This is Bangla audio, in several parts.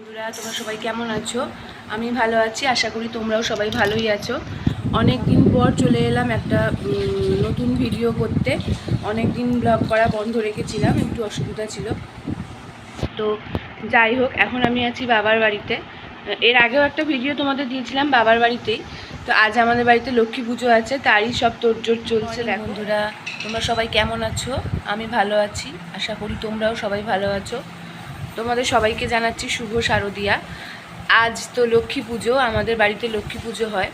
বন্ধুরা তোমরা সবাই কেমন আছো? আমি ভালো আছি আশা করি তোমরাও সবাই ভালোই আছো। অনেক দিন পর চলে এলাম একটা নতুন ভিডিও করতে। অনেক দিন ব্লগ করা বন্ধ রেখেছিলাম একটু অসুবিধা ছিল। তো যাই হোক এখন আমি আছি বাবার বাড়িতে। এর আগেও একটা ভিডিও তোমাদের দিয়েছিলাম বাবার বাড়িতেই। তো আজ আমাদের বাড়িতে লক্ষ্মী পুজো আছে তারই সব তোড়জোড় চলছে বন্ধুরা তোমরা সবাই কেমন আছো? আমি ভালো আছি আশা করি তোমরাও সবাই ভালো আছো। তোমাদের সবাইকে জানাচ্ছি শুভ শারদিয়া। আজ তো লক্ষ্মী পুজো আমাদের বাড়িতে লক্ষ্মী পুজো হয়।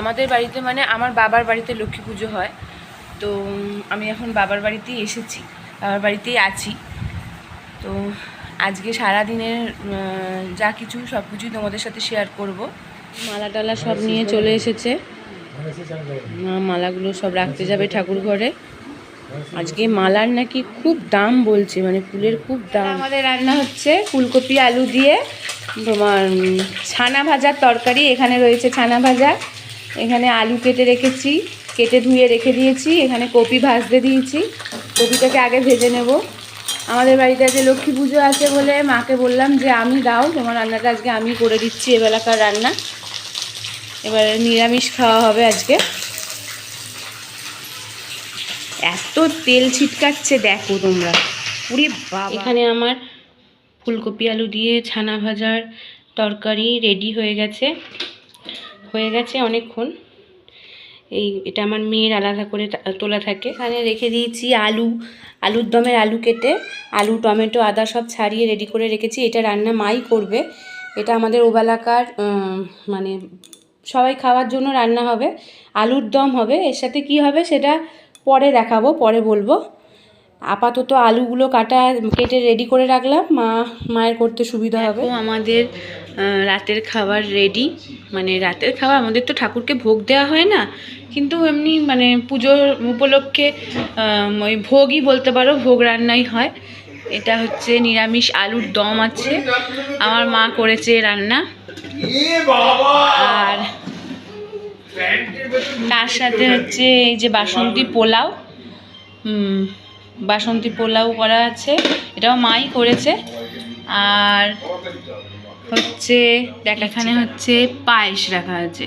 আমাদের বাড়িতে মানে আমার বাবার বাড়িতে লক্ষ্মী পুজো হয়। তো আমি এখন বাবার বাড়িতেই এসেছি বাবার বাড়িতেই আছি। তো আজকে সারাদিনের আহ, যা কিছু সব কিছুই তোমাদের সাথে শেয়ার করব। মালা টালা সব নিয়ে চলে এসেছে। মা মালাগুলো সব রাখতে যাবে ঠাকুর ঘরে আজকে মালার নাকি খুব দাম বলছে মানে ফুলের খুব দাম। আমাদের রান্না হচ্ছে ফুলকপি আলু দিয়ে, তোমার ছানা ভাজার তরকারি, এখানে রয়েছে ছানা ভাজা। এখানে আলু কেটে রেখেছি, কেটে ধুয়ে রেখে দিয়েছি, এখানে কপি ভাজতে দিয়েছি। কপিটাকে আগে ভেজে নেব। আমাদের বাড়িতে আজকে লক্ষ্মী পুজো আছে বলে মাকে বললাম যে, আমি দাও, তোমার রান্নাটা আজকে আমি করে দিচ্ছি এবেলাকার রান্না। এবারে নিরামিষ খাওয়া হবে আজকে। এত তেল ছিটকাচ্ছে দেখো তোমরা। পুরি এখানে আমার ফুলকপি আলু দিয়ে ছানা ভাজার তরকারি রেডি হয়ে গেছে। হয়ে গেছে অনেকক্ষণ। এই, এটা আমার মেয়ের আলাদা করে তোলা থাকে। এখানে রেখে দিয়েছি আলু, আলুর দমের আলু কেটে, আলু, টমেটো, আদা সব ছাড়িয়ে রেডি করে রেখেছি। এটা রান্না মাই করবে। এটা আমাদের ওবেলাকার মানে সবাই খাওয়ার জন্য রান্না হবে। আলুর দম হবে। এর সাথে কি হবে সেটা পরে দেখাবো পরে বলব। আপাতত আলুগুলো কাটা কেটে রেডি করে রাখলাম। মা মায়ের করতে সুবিধা হবে। আমাদের রাতের খাবার রেডি মানে রাতের খাবার আমাদের তো ঠাকুরকে ভোগ দেওয়া হয় না। কিন্তু এমনি মানে পুজোর উপলক্ষে ওই ভোগই বলতে পারো ভোগ রান্নাই হয়। এটা হচ্ছে নিরামিষ আলুর দম আছে। আমার মা করেছে রান্না। আর তার সাথে হচ্ছে এই যে বাসন্তী পোলাও বাসন্তী পোলাও করা আছে। এটাও মাই করেছে। আর হচ্ছে, দেখ এখানে হচ্ছে পায়েস রাখা আছে।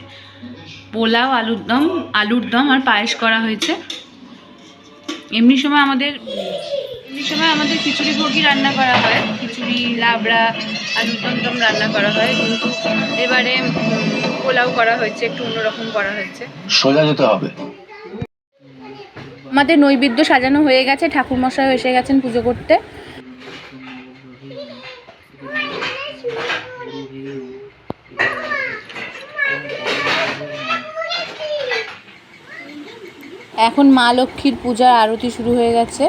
পোলাও, আলুর দম আলুর দম আর পায়েস করা হয়েছে। এমনি সময় আমাদের, এমনি সময় আমাদের খিচুড়ি ভোগই রান্না করা হয়। খিচুড়ি, লাবড়া, আলুর দম রান্না করা হয়। কিন্তু এবারে পোলাও করা হয়েছে একটু অন্যরকম করা হয়েছে। সোজা যেতে হবে। আমাদের নৈবেদ্য সাজানো হয়ে গেছে ঠাকুরমশাই এসে গেছেন পুজো করতে। এখন মা লক্ষ্মীর পূজার আরতি শুরু হয়ে গেছে।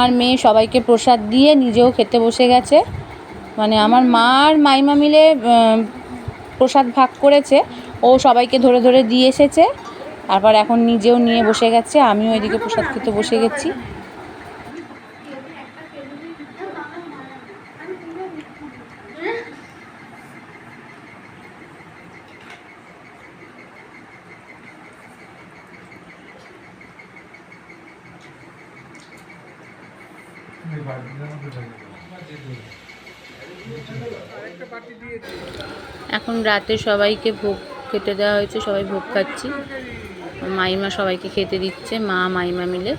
আমার মেয়ে সবাইকে প্রসাদ দিয়ে নিজেও খেতে বসে গেছে। মানে আমার মা আর মাইমা মিলে প্রসাদ ভাগ করেছে। ও সবাইকে ধরে ধরে দিয়ে এসেছে। তারপর এখন নিজেও নিয়ে বসে গেছে। আমিও এদিকে প্রসাদ খেতে বসে গেছি। এখন রাতে সবাইকে ভোগ খেতে দেওয়া হয়েছে, সবাই ভোগ খাচ্ছি। মাইমা সবাইকে খেতে দিচ্ছে, মা, মাইমা মিলে।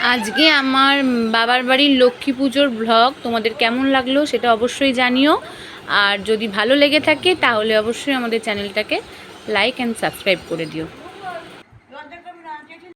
আজকে আমার বাবার বাড়ির লক্ষ্মী পুজোর ব্লগ তোমাদের কেমন লাগল সেটা অবশ্যই জানিও। আর যদি ভালো লেগে থাকে, তাহলে অবশ্যই আমাদের চ্যানেলটাকে লাইক অ্যান্ড সাবস্ক্রাইব করে দিও।